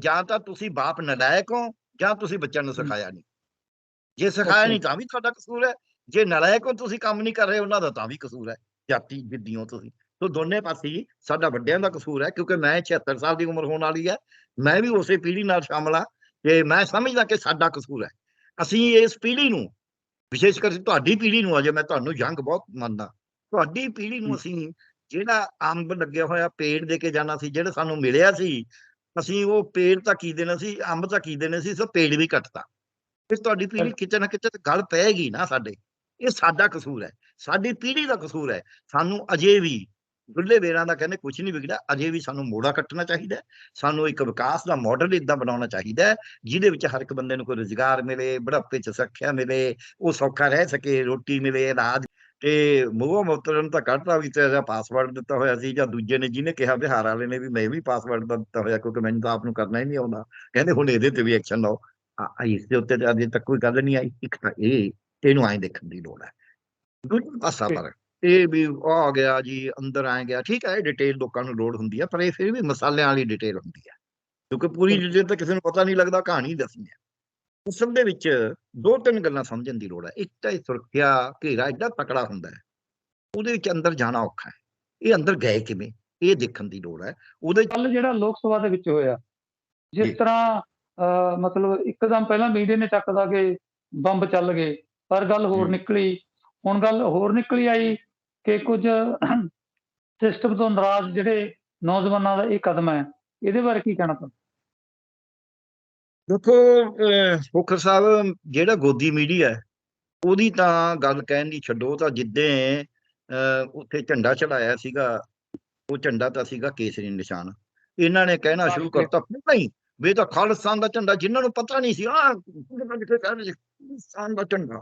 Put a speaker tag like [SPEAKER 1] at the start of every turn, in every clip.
[SPEAKER 1] ਜਾਂ ਤਾਂ ਤੁਸੀਂ ਬਾਪ ਨਲਾਇਕ ਹੋ ਜਾਂ ਤੁਸੀਂ ਬੱਚਿਆਂ ਨੂੰ ਸਿਖਾਇਆ ਨਹੀਂ। ਜੇ ਸਿਖਾਇਆ ਨਹੀਂ ਤਾਂ ਵੀ ਤੁਹਾਡਾ ਕਸੂਰ ਹੈ। ਜੇ ਨਲਾਇਕ ਹੋ ਤੁਸੀਂ ਕੰਮ ਨਹੀਂ ਕਰ ਰਹੇ ਉਹਨਾਂ ਦਾ ਤਾਂ ਵੀ ਕਸੂਰ ਹੈ। ਜਾਤੀ ਜਿੱਦੀਆਂ ਤੁਸੀਂ। ਸੋ ਦੋਨੇ ਪਾਸੇ ਸਾਡਾ ਵੱਡਿਆਂ ਦਾ ਕਸੂਰ ਹੈ ਕਿਉਂਕਿ ਮੈਂ 76 ਸਾਲ ਦੀ ਉਮਰ ਹੋਣ ਵਾਲੀ ਹੈ। ਮੈਂ ਵੀ ਉਸੇ ਪੀੜ੍ਹੀ ਨਾਲ ਸ਼ਾਮਲ ਹਾਂ ਤੇ ਮੈਂ ਸਮਝਦਾ ਕਿ ਸਾਡਾ ਕਸੂਰ ਹੈ। ਅਸੀਂ ਇਸ ਪੀੜ੍ਹੀ ਨੂੰ ਵਿਸ਼ੇਸ਼ ਕਰਕੇ ਤੁਹਾਡੀ ਪੀੜ੍ਹੀ ਨੂੰ ਅਜੇ ਮੈਂ ਤੁਹਾਨੂੰ ਯੰਗ ਬਹੁਤ ਮੰਨਦਾ। ਤੁਹਾਡੀ ਪੀੜ੍ਹੀ ਨੂੰ ਅਸੀਂ ਜਿਹੜਾ ਅੰਬ ਲੱਗਿਆ ਹੋਇਆ ਪੇੜ ਦੇ ਕੇ ਜਾਣਾ ਸੀ ਜਿਹੜਾ ਸਾਨੂੰ ਮਿਲਿਆ ਸੀ ਅਸੀਂ ਉਹ ਪੇੜ ਤਾਂ ਕੀ ਦੇਣਾ ਸੀ ਅੰਬ ਤਾਂ ਕੀ ਦੇਣੇ ਸੀ ਸੋ ਪੇੜ ਵੀ ਕੱਟਤਾ ਫਿਰ ਤੁਹਾਡੀ ਪੀੜ੍ਹੀ ਕਿਤੇ ਨਾ ਕਿਤੇ ਗੱਲ ਪਏਗੀ ਨਾ ਸਾਡੇ ਇਹ ਸਾਡਾ ਕਸੂਰ ਹੈ ਸਾਡੀ ਪੀੜ੍ਹੀ ਦਾ ਕਸੂਰ ਹੈ ਸਾਨੂੰ ਅਜੇ ਵੀ ਦੁੱਲੇ ਵੇਰਾਂ ਦਾ ਕਹਿੰਦੇ ਕੁਝ ਨਹੀਂ ਵਿਗੜਿਆ ਅਜੇ ਵੀ ਸਾਨੂੰ ਮੋੜਾ ਕੱਟਣਾ ਚਾਹੀਦਾ। ਸਾਨੂੰ ਇੱਕ ਵਿਕਾਸ ਦਾ ਮਾਡਲ ਇਦਾਂ ਬਣਾਉਣਾ ਚਾਹੀਦਾ ਜਿਹਦੇ ਵਿੱਚ ਹਰ ਇੱਕ ਬੰਦੇ ਨੂੰ ਕੋਈ ਰੁਜ਼ਗਾਰ ਮਿਲੇ ਬੁਢਾਪੇ 'ਚ ਸਿੱਖਿਆ ਮਿਲੇ ਉਹ ਸੌਖਾ ਰਹਿ ਸਕੇ ਰੋਟੀ ਮਿਲੇ ਇਲਾਜ ਤੇ ਮੂੰਹੋਂ ਮੁੱਤਰਨ ਤਾਂ ਕੱਢਤਾ ਵੀ ਤੇ ਇਹਦਾ ਪਾਸਵਰਡ ਦਿੱਤਾ ਹੋਇਆ ਸੀ ਜਾਂ ਦੂਜੇ ਨੇ ਜਿਹਨੇ ਕਿਹਾ ਬਿਹਾਰ ਵਾਲੇ ਨੇ ਵੀ ਮੈਂ ਵੀ ਪਾਸਵਰਡ ਦਾ ਦਿੱਤਾ ਹੋਇਆ ਕਿਉਂਕਿ ਮੈਨੂੰ ਤਾਂ ਆਪ ਨੂੰ ਕਰਨਾ ਹੀ ਨਹੀਂ ਆਉਂਦਾ। ਕਹਿੰਦੇ ਹੁਣ ਇਹਦੇ ਤੇ ਵੀ ਐਕਸ਼ਨ ਲਓ। ਇਸ ਦੇ ਉੱਤੇ ਅਜੇ ਤੱਕ ਕੋਈ ਗੱਲ ਨਹੀਂ ਆਈ। ਇੱਕ ਤਾਂ ਇਹ ਤੇ ਇਹਨੂੰ ਐਂ ਦੇਖਣ ਦੀ ਲੋੜ ਹੈ। ਦੂਜਾ ਪਾਸਾ ਪਰ ਇਹ ਵੀ ਉਹ ਆ ਗਿਆ ਜੀ ਅੰਦਰ ਆ ਗਿਆ। ਠੀਕ ਹੈ ਡਿਟੇਲ ਲੋਕਾਂ ਨੂੰ ਲੋੜ ਹੁੰਦੀ ਹੈ ਪਰ ਇਹ ਫਿਰ ਵੀ ਮਸਾਲਿਆਂ ਵਾਲੀ ਡਿਟੇਲ ਹੁੰਦੀ ਹੈ। ਕਿਉਂਕਿ ਪੂਰੀ ਡਿਟੇਲ ਤਾਂ ਕਿਸੇ ਨੂੰ ਪਤਾ ਨਹੀਂ ਲੱਗਦਾ ਕਹਾਣੀ ਦੱਸਣੀ ਹੈ। ਉਸ ਸਭ ਦੇ ਵਿੱਚ ਦੋ ਤਿੰਨ ਗੱਲਾਂ ਸਮਝਣ ਦੀ ਲੋੜ ਹੈ। ਇੱਕ ਤਾਂ ਇਹ ਸੁਰੱਖਿਆ ਘੇਰਾ ਐਡਾ ਤਕੜਾ ਹੁੰਦਾ ਹੈ। ਉਹਦੇ ਵਿੱਚ ਅੰਦਰ ਜਾਣਾ ਔਖਾ ਹੈ। ਇਹ ਅੰਦਰ ਗਏ ਕਿਵੇਂ? ਇਹ ਦੇਖਣ ਦੀ ਲੋੜ ਹੈ। ਉਹਦੇ
[SPEAKER 2] ਕੱਲ ਜਿਹੜਾ ਲੋਕ ਸਭਾ ਦੇ ਵਿੱਚ ਹੋਇਆ। ਜਿਸ ਤਰ੍ਹਾਂ ਮਤਲਬ ਇੱਕਦਮ ਪਹਿਲਾਂ ਮੀਡੀਆ ਨੇ ਚੱਕਦਾ ਕਿ ਬੰਬ ਚੱਲ ਗਏ ਪਰ ਗੱਲ ਹੋਰ। ਨਿਕਲੀ। ਹੁਣ ਗੱਲ ਹੋਰ ਨਿਕਲੀ ਆਈ ਕਿ ਕੁਝ ਸਿਸਟਮ ਤੋਂ ਨਾਰਾਜ਼ ਜਿਹੜੇ ਨੌਜਵਾਨਾਂ ਦਾ ਇਹ ਕਦਮ ਹੈ ਇਹਦੇ ਬਾਰੇ ਕੀ ਕਹਿਣਾ ਚਾਹੁੰਦੇ
[SPEAKER 1] ਦੇਖੋ ਫੋਖਰ ਸਾਹਿਬ ਜਿਹੜਾ ਗੋਦੀ ਮੀਡੀਆ ਹੈ ਉਹਦੀ ਤਾਂ ਗੱਲ ਕਹਿਣ ਦੀ ਛੱਡੋ ਤਾਂ ਜਿੱਦੇ ਉੱਥੇ ਝੰਡਾ ਚੜਾਇਆ ਸੀਗਾ ਉਹ ਝੰਡਾ ਤਾਂ ਸੀਗਾ ਕੇਸਰੀ ਨਿਸ਼ਾਨ। ਇਹਨਾਂ ਨੇ ਕਹਿਣਾ ਸ਼ੁਰੂ। ਕਰਤਾ ਪਹਿਲਾਂ ਹੀ ਵੀ ਤਾਂ ਖਾਲਿਸਤਾਨ ਦਾ ਝੰਡਾ ਜਿਨ੍ਹਾਂ ਨੂੰ ਪਤਾ ਨਹੀਂ ਸੀ ਆ ਖਾਲਿਸਤਾਨ ਦਾ ਝੰਡਾ।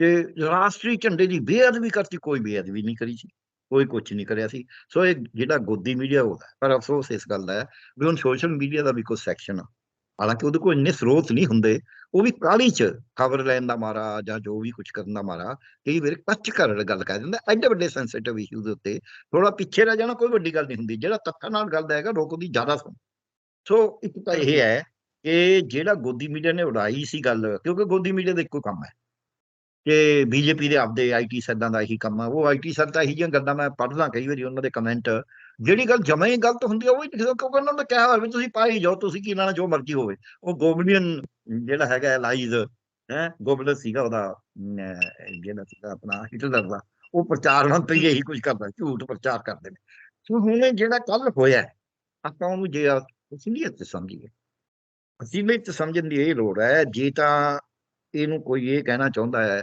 [SPEAKER 1] ਤੇ ਰਾਸ਼ਟਰੀ ਝੰਡੇ ਦੀ ਬੇਅਦਬੀ ਕਰਤੀ ਕੋਈ ਬੇਅਦਬੀ ਨਹੀਂ ਕਰੀ ਸੀ ਕੋਈ ਕੁਝ ਨਹੀਂ ਕਰਿਆ ਸੀ। ਸੋ ਇਹ ਜਿਹੜਾ ਗੋਦੀ ਮੀਡੀਆ ਹੋਦਾ ਪਰ ਅਫਸੋਸ ਇਸ ਗੱਲ ਦਾ ਹੈ ਵੀ ਹੁਣ ਸੋਸ਼ਲ ਮੀਡੀਆ ਦਾ ਵੀ ਕੋਈ ਸੈਕਸ਼ਨ ਆ। ਹਾਲਾਂਕਿ ਉਹਦੇ ਕੋਲ ਇੰਨੇ ਸਰੋਤ ਨਹੀਂ ਹੁੰਦੇ, ਉਹ ਵੀ ਕਾਹਲੀ ਚ ਖਬਰ ਲੈਣ ਦਾ ਮਾਰਾ ਜਾਂ ਜੋ ਵੀ ਕੁਝ ਕਰਨ ਦਾ ਮਾਰਾ, ਕਈ ਵਾਰ ਕੱਚ ਕਰ ਗੱਲ ਕਹਿ ਦਿੰਦਾ, ਐਡੇ ਵੱਡੇ ਸੈਂਸਿਟਿਵ ਇਸ਼ੂ ਦੇ ਉੱਤੇ ਥੋੜਾ ਪਿੱਛੇ ਰਹਿ ਜਾਣਾ ਕੋਈ ਵੱਡੀ ਗੱਲ ਨਹੀਂ ਹੁੰਦੀ, ਜਿਹੜਾ ਤੱਥਾਂ ਨਾਲ ਗੱਲ ਦਾ ਹੈਗਾ, ਲੋਕ ਉਹਦੀ ਜ਼ਿਆਦਾ ਸੁਣ। ਸੋ ਇੱਕ ਤਾਂ ਇਹ ਹੈ ਕਿ ਜਿਹੜਾ ਗੋਦੀ ਮੀਡੀਆ ਨੇ ਉਡਾਈ ਸੀ ਗੱਲ, ਕਿਉਂਕਿ ਗੋਦੀ ਮੀਡੀਆ ਦਾ ਇੱਕੋ ਕੰਮ ਹੈ। ਕਿ ਬੀਜੇਪੀ ਦੇ ਆਪਦੇ ਆਈਟੀ ਸੈੱਲਾਂ ਦਾ ਇਹੀ ਕੰਮ ਆ। ਉਹ ਆਈਟੀ ਸੈੱਲ ਤਾਂ ਇਹੀ ਜਿਹੀਆਂ ਗੱਲਾਂ ਮੈਂ ਪੜ੍ਹਦਾ ਕਈ ਵਾਰੀ ਉਹਨਾਂ ਦੇ ਕਮੈਂਟ ਜਿਹੜੀ ਗੱਲ ਜਮਾਂ ਹੀ ਗਲਤ ਹੁੰਦੀ ਆ, ਉਹ ਹੀ ਲਿਖਦੇ ਕਿਉਂਕਿ ਉਹਨਾਂ ਨੇ ਕਿਹਾ ਹੋਇਆ ਵੀ ਤੁਸੀਂ ਪਾਈ ਜਾਓ, ਤੁਸੀਂ ਕੀ ਲੈਣਾ ਜੋ ਮਰਜ਼ੀ ਹੋਵੇ। ਉਹ ਗੋਬਲੀਅਨ ਜਿਹੜਾ ਹੈਗਾ ਲਾਈਜ਼ ਹੈ ਗੋਬਲਸ ਸੀਗਾ ਉਹਦਾ ਜਿਹੜਾ ਸੀਗਾ ਆਪਣਾ ਹਿਟਲਰ ਦਾ। ਉਹ ਪ੍ਰਚਾਰ ਮੰਤਰੀ ਇਹੀ ਕੁਝ ਕਰਦਾ, ਝੂਠ ਪ੍ਰਚਾਰ ਕਰਦੇ ਨੇ। ਸੋ ਹੁਣ ਇਹ ਜਿਹੜਾ ਕੱਲ ਹੋਇਆ, ਆਪਾਂ ਉਹਨੂੰ ਜੇ ਅਸਲੀਅਤ ਚ ਸਮਝੀਏ। ਅਸਲੀਅਤ ਚ ਸਮਝਣ ਦੀ ਇਹ ਲੋੜ ਹੈ, ਜੇ ਤਾਂ ਇਹਨੂੰ ਕੋਈ ਇਹ ਕਹਿਣਾ ਚਾਹੁੰਦਾ ਹੈ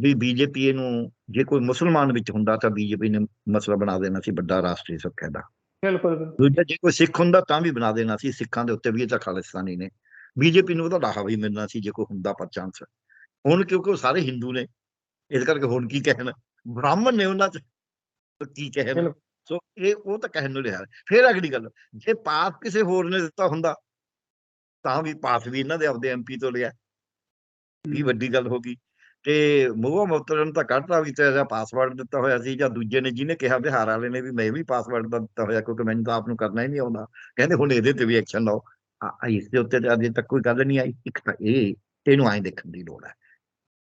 [SPEAKER 1] ਵੀ ਬੀਜੇਪੀ ਇਹਨੂੰ ਜੇ ਕੋਈ ਮੁਸਲਮਾਨ ਵਿੱਚ ਹੁੰਦਾ ਤਾਂ ਬੀਜੇਪੀ ਨੇ ਮਸਲਾ ਬਣਾ ਦੇਣਾ ਸੀ ਵੱਡਾ ਰਾਸ਼ਟਰੀ ਸੁਰੱਖਿਆ ਦਾ।
[SPEAKER 2] ਬਿਲਕੁਲ।
[SPEAKER 1] ਦੂਜਾ ਜੇ ਕੋਈ ਸਿੱਖ ਹੁੰਦਾ ਤਾਂ ਵੀ ਬਣਾ ਦੇਣਾ ਸੀ ਸਿੱਖਾਂ ਦੇ ਉੱਤੇ ਵੀ ਇਹ ਤਾਂ ਖਾਲਿਸਤਾਨੀ ਨੇ। ਬੀਜੇਪੀ ਨੂੰ ਉਹਦਾ ਲਾਹਾ ਵੀ ਮਿਲਣਾ ਸੀ ਜੇ ਕੋਈ ਹੁੰਦਾ ਪਰ ਚਾਂਸ ਹੁਣ ਕਿਉਂਕਿ ਉਹ ਸਾਰੇ ਹਿੰਦੂ ਨੇ ਇਸ ਕਰਕੇ ਹੁਣ ਕੀ ਕਹਿਣ? ਬ੍ਰਾਹਮਣ ਨੇ ਉਹਨਾਂ ਚ ਕੀ ਕਹਿਣ। ਸੋ ਇਹ ਉਹ ਤਾਂ ਕਹਿਣ ਨੂੰ ਰਿਹਾ ਫਿਰ ਅਗਲੀ ਗੱਲ ਜੇ ਪਾਸ ਕਿਸੇ ਹੋਰ ਨੇ ਦਿੱਤਾ ਹੁੰਦਾ ਤਾਂ ਵੀ ਪਾਸ ਵੀ ਇਹਨਾਂ ਦੇ ਆਪਦੇ ਐਮਪੀ ਤੋਂ ਲਿਆ। ਵੀ ਵੱਡੀ ਗੱਲ ਹੋ ਗਈ। ਤੇ ਮੂੰਹੋਂ ਮੁੱਤਰਨ ਤਾਂ ਕੱਢਤਾ ਵੀ ਤੇ ਪਾਸਵਰਡ ਦਿੱਤਾ ਹੋਇਆ ਸੀ ਜਾਂ ਦੂਜੇ ਨੇ ਜਿਹਨੇ ਕਿਹਾ ਬਿਹਾਰ ਵਾਲੇ ਨੇ ਵੀ ਮੈਂ ਵੀ ਪਾਸਵਰਡ ਦਿੱਤਾ ਹੋਇਆ ਕਿਉਂਕਿ ਮੈਨੂੰ ਤਾਂ ਆਪ ਨੂੰ ਕਰਨਾ ਹੀ ਨਹੀਂ ਆਉਂਦਾ। ਕਹਿੰਦੇ ਹੁਣ ਇਹਦੇ ਤੇ ਵੀ ਐਕਸ਼ਨ ਲਓ। ਆ ਇਸ ਦੇ ਉੱਤੇ ਤਾਂ ਅਜੇ ਤੱਕ ਕੋਈ ਗੱਲ ਨਹੀਂ ਆਈ। ਇੱਕ ਤਾਂ ਇਹ ਇਹਨੂੰ ਐਂ ਦੇਖਣ ਦੀ ਲੋੜ ਹੈ।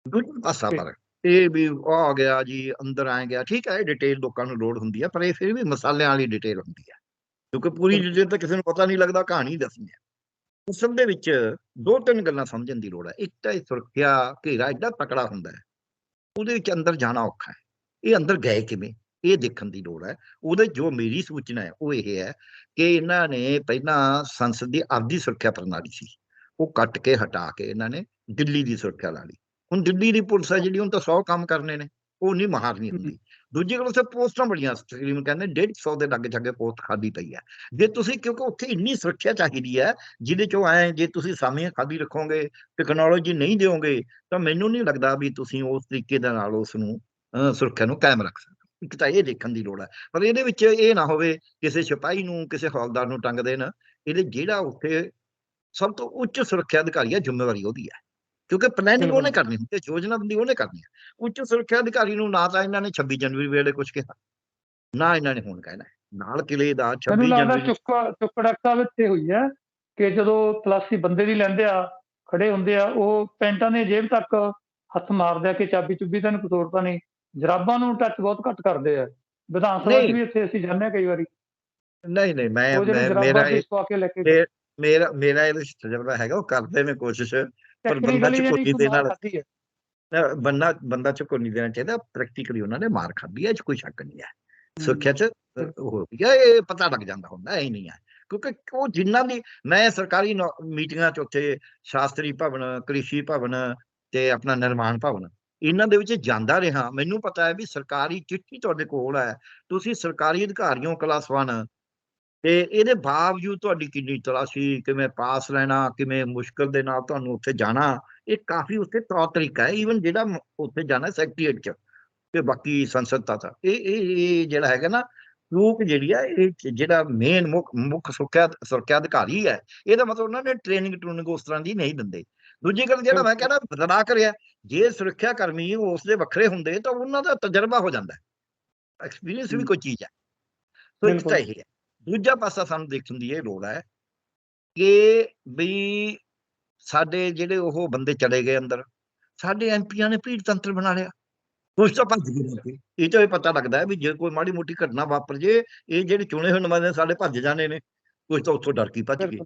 [SPEAKER 1] ਦੂਜਾ ਪਾਸਾ ਪਰ ਇਹ ਵੀ ਆ ਗਿਆ ਜੀ ਅੰਦਰ ਆ ਗਿਆ। ਠੀਕ ਹੈ ਡਿਟੇਲ ਲੋਕਾਂ ਨੂੰ ਲੋੜ ਹੁੰਦੀ ਹੈ ਪਰ ਇਹ ਫਿਰ ਵੀ ਮਸਾਲਿਆਂ ਵਾਲੀ ਡਿਟੇਲ ਹੁੰਦੀ ਹੈ। ਕਿਉਂਕਿ ਪੂਰੀ ਡਿਟੇਲ ਤਾਂ ਕਿਸੇ ਨੂੰ ਪਤਾ ਨਹੀਂ ਲੱਗਦਾ ਕਹਾਣੀ ਦੱਸਣੀ ਹੈ। ਉਸ ਸਭ ਦੇ ਵਿੱਚ ਦੋ ਤਿੰਨ ਗੱਲਾਂ ਸਮਝਣ ਦੀ ਲੋੜ ਹੈ। ਇੱਕ ਤਾਂ ਇਹ ਸੁਰੱਖਿਆ ਘੇਰਾ ਐਡਾ ਤਕੜਾ ਹੁੰਦਾ ਹੈ, ਉਹਦੇ ਵਿੱਚ ਅੰਦਰ ਜਾਣਾ ਔਖਾ ਹੈ। ਇਹ ਅੰਦਰ ਗਏ ਕਿਵੇਂ? ਇਹ ਦੇਖਣ ਦੀ ਲੋੜ ਹੈ। ਉਹਦੇ ਜੋ ਮੇਰੀ ਸੂਚਨਾ ਹੈ, ਉਹ ਇਹ ਹੈ ਕਿ ਇਹਨਾਂ ਨੇ ਪਹਿਲਾਂ ਸੰਸਦ ਦੀ ਆਪਦੀ ਸੁਰੱਖਿਆ ਪ੍ਰਣਾਲੀ ਸੀ। ਉਹ ਕੱਟ ਕੇ ਹਟਾ ਕੇ ਇਹਨਾਂ ਨੇ ਦਿੱਲੀ ਦੀ ਸੁਰੱਖਿਆ ਲਾ ਲਈ। ਹੁਣ ਦਿੱਲੀ ਦੀ ਪੁਲਿਸ ਹੈ ਜਿਹੜੀ ਹੁਣ ਤਾਂ 100 ਕੰਮ ਕਰਨੇ ਨੇ। ਉਹ ਨਹੀਂ ਮਹਾਰਨੀ ਹੁੰਦੀ। ਦੂਜੀ ਗੱਲ ਉੱਥੇ ਪੋਸਟਾਂ ਬੜੀਆਂ ਤਕਰੀਬਨ ਕਹਿੰਦੇ 150 ਦੇ ਲੱਗੇ ਛੱਗੇ ਪੋਸਟ ਖਾਦੀ ਪਈ ਹੈ। ਜੇ ਤੁਸੀਂ ਕਿਉਂਕਿ ਉੱਥੇ ਇੰਨੀ ਸੁਰੱਖਿਆ ਚਾਹੀਦੀ ਹੈ, ਜਿਹਦੇ ਚੋਂ ਐ ਜੇ ਤੁਸੀਂ ਸਾਮੀਆਂ ਖਾਦੀ ਰੱਖੋਗੇ ਟੈਕਨੋਲੋਜੀ ਨਹੀਂ ਦਿਓਗੇ, ਤਾਂ ਮੈਨੂੰ ਨਹੀਂ ਲੱਗਦਾ ਵੀ ਤੁਸੀਂ ਉਸ ਤਰੀਕੇ ਦੇ ਨਾਲ ਉਸ ਨੂੰ ਸੁਰੱਖਿਆ ਨੂੰ ਕਾਇਮ ਰੱਖ ਸਕਦੇ ਇੱਕ ਤਾਂ ਇਹ ਦੇਖਣ ਦੀ ਲੋੜ ਹੈ। ਪਰ ਇਹਦੇ ਵਿੱਚ ਇਹ ਨਾ ਹੋਵੇ ਕਿਸੇ ਸਿਪਾਹੀ ਨੂੰ, ਕਿਸੇ ਹੌਲਦਾਰ ਨੂੰ ਟੰਗ ਦੇਣ। ਇਹਦੇ ਜਿਹੜਾ ਉੱਥੇ ਸਭ ਤੋਂ ਉੱਚ ਸੁਰੱਖਿਆ ਅਧਿਕਾਰੀ ਹੈ, ਜ਼ਿੰਮੇਵਾਰੀ ਉਹਦੀ ਹੈ। ਕਿਉਂਕਿ ਪਲੈਨਿੰਗ ਉਹਨੇ ਕਰਨੀ ਹੁੰਦੀ ਹੈ ਯੋਜਨਾਬੰਦੀ ਉਹਨੇ ਕਰਨੀ ਹੈ। ਉੱਚ ਸੁਰੱਖਿਆ ਅਧਿਕਾਰੀ ਨੂੰ ਨਾ ਤਾਂ ਇਹਨਾਂ ਨੇ 26 ਜਨਵਰੀ ਵੇਲੇ ਕੁਝ ਕਿਹਾ ਨਾ ਇਹਨਾਂ ਨੇ ਹੁਣ ਕਹਿਣਾ। ਨਾਲ ਕਿਲੇ ਦਾ 26
[SPEAKER 2] ਮੈਨੂੰ ਲੱਗਦਾ
[SPEAKER 1] ਜਨਵਰੀ
[SPEAKER 2] ਚੁੱਕ ਚੁੱਕੜਕਾ ਵਿੱਚ ਇਹ ਹੋਈ ਹੈ ਕਿ ਜਦੋਂ ਤਲਾਸ਼ੀ ਬੰਦੇ ਦੀ ਲੈਂਦੇ ਆ ਖੜੇ ਹੁੰਦੇ ਆ ਉਹ ਪੈਂਟਾਂ ਦੀ ਜੇਬ ਤੱਕ ਹੱਥ ਮਾਰਦੇ ਆ ਕਿ ਚਾਬੀ ਚੁੱਬੀ ਤਾਂ ਨਹੀਂ ਕੋਈ ਤੋੜਤਾ ਨਹੀਂ ਜਰਾਬਾਂ ਨੂੰ ਟੱਚ ਬਹੁਤ ਘੱਟ ਕਰਦੇ ਆ। ਵਿਧਾਨ ਸਭਾ। ਵੀ ਇੱਥੇ ਅਸੀਂ ਜਾਂਦੇ ਹਾਂ ਕਈ ਵਾਰੀ।
[SPEAKER 1] ਨਹੀਂ ਨਹੀਂ ਮੈਂ ਮੇਰਾ
[SPEAKER 2] ਤੇ
[SPEAKER 1] ਇਹ- ਮੇਰਾ ਮੇਰਾ ਇਹਦੇ 'ਚ ਤਜਰਬਾ ਹੈਗਾ ਉਹ ਕਰਦੇ ਨੇ ਕੋਸ਼ਿਸ਼। ਪਰ ਬੰਦਾ
[SPEAKER 2] ਜਿਹੜੀ
[SPEAKER 1] ਦੇ ਨਾਲ ਬੰਦਾ ਬੰਦਾ ਝੁਕੋ ਨਹੀਂ ਦੇਣਾ ਚਾਹੀਦਾ ਪ੍ਰੈਕਟੀਕਲੀ ਉਹਨਾਂ ਨੇ ਮਾਰ ਖਾਧੀ ਹੈ ਇਹ 'ਚ ਕੋਈ ਸ਼ੱਕ ਨਹੀਂ ਹੈ। ਸੁਰੱਖਿਆ 'ਚ ਹੋ ਗਿਆ ਇਹ ਪਤਾ ਲੱਗ ਜਾਂਦਾ ਹੁੰਦਾ ਐ ਨਹੀਂ ਹੈ। ਕਿਉਂਕਿ ਉਹ ਜਿੰਨਾਂ ਦੀ ਮੈਂ ਸਰਕਾਰੀ ਮੀਟਿੰਗਾਂ 'ਚ ਉੱਥੇ ਸ਼ਾਸਤਰੀ ਭਵਨ ਕ੍ਰਿਸ਼ੀ ਭਵਨ ਤੇ ਆਪਣਾ ਨਿਰਮਾਣ ਭਵਨ ਇਹਨਾਂ ਦੇ ਵਿੱਚ ਜਾਂਦਾ ਰਿਹਾ। ਮੈਨੂੰ ਪਤਾ ਹੈ ਵੀ ਸਰਕਾਰੀ ਚਿੱਠੀ ਤੁਹਾਡੇ ਕੋਲ ਹੈ। ਤੁਸੀਂ ਸਰਕਾਰੀ ਅਧਿਕਾਰੀਓ ਕਲਾਸ 1 ਤੇ ਇਹਦੇ ਬਾਵਜੂਦ ਤੁਹਾਡੀ ਕਿੰਨੀ ਤਲਾਸ਼ੀ ਕਿਵੇਂ ਪਾਸ ਲੈਣਾ ਕਿਵੇਂ ਮੁਸ਼ਕਲ ਦੇ ਨਾਲ ਤੁਹਾਨੂੰ ਉੱਥੇ ਜਾਣਾ ਇਹ ਕਾਫੀ ਉੱਥੇ ਤੌਰ ਤਰੀਕਾ ਹੈ ਈਵਨ ਜਿਹੜਾ ਉੱਥੇ ਜਾਣਾ ਸੈਕਟਰੀਏਟ 'ਚ ਤੇ ਬਾਕੀ ਸੰਸਦ ਤੱਕ। ਇਹ ਇਹ ਜਿਹੜਾ ਹੈਗਾ ਨਾ ਰੂਪ ਜਿਹੜੀ ਆ ਇਹ ਜਿਹੜਾ ਮੇਨ ਮੁੱਖ ਮੁੱਖ ਸੁਰੱਖਿਆ ਸੁਰੱਖਿਆ ਅਧਿਕਾਰੀ ਹੈ ਇਹਦਾ ਮਤਲਬ ਉਹਨਾਂ ਨੇ ਟ੍ਰੇਨਿੰਗ ਟ੍ਰੂਨਿੰਗ ਉਸ ਤਰ੍ਹਾਂ ਦੀ ਨਹੀਂ ਦਿੰਦੇ। ਦੂਜੀ ਗੱਲ ਜਿਹੜਾ ਮੈਂ ਕਹਿੰਦਾ ਬਦਲਾ ਕਰਿਆ ਜੇ ਸੁਰੱਖਿਆ ਕਰਮੀ ਉਸ ਦੇ ਵੱਖਰੇ ਹੁੰਦੇ ਤਾਂ ਉਹਨਾਂ ਦਾ ਤਜਰਬਾ ਹੋ ਜਾਂਦਾ ਐਕਸਪੀਰੀਅੰਸ ਵੀ। ਕੋਈ ਚੀਜ਼ ਹੈ। ਸੋ ਇੱਕ। ਤਾਂ ਇਹ ਹੈ। ਦੂਜਾ ਪਾਸਾ ਸਾਨੂੰ ਦੇਖਣ ਦੀ ਇਹ ਲੋੜ ਹੈ ਕਿ ਵੀ ਸਾਡੇ ਜਿਹੜੇ ਉਹ ਬੰਦੇ ਚਲੇ ਗਏ ਅੰਦਰ ਸਾਡੇ ਐਮਪੀਆਂ ਨੇ ਭੀੜ ਤੰਤਰ ਬਣਾ ਲਿਆ ਕੁਛ ਤਾਂ ਭੱਜ ਗਏ। ਇਹ ਤੋਂ ਇਹ ਪਤਾ ਲੱਗਦਾ ਹੈ ਵੀ ਜੇ ਕੋਈ ਮਾੜੀ ਮੋਟੀ ਘਟਨਾ ਵਾਪਰ ਜੇ ਇਹ ਜਿਹੜੇ ਚੁਣੇ ਹੋਏ ਨੁਮਾਇੰਦੇ ਸਾਡੇ ਭੱਜ ਜਾਣੇ ਨੇ ਕੁਝ ਤਾਂ ਉੱਥੋਂ ਡਰ ਕੇ ਭੱਜ ਗਏ।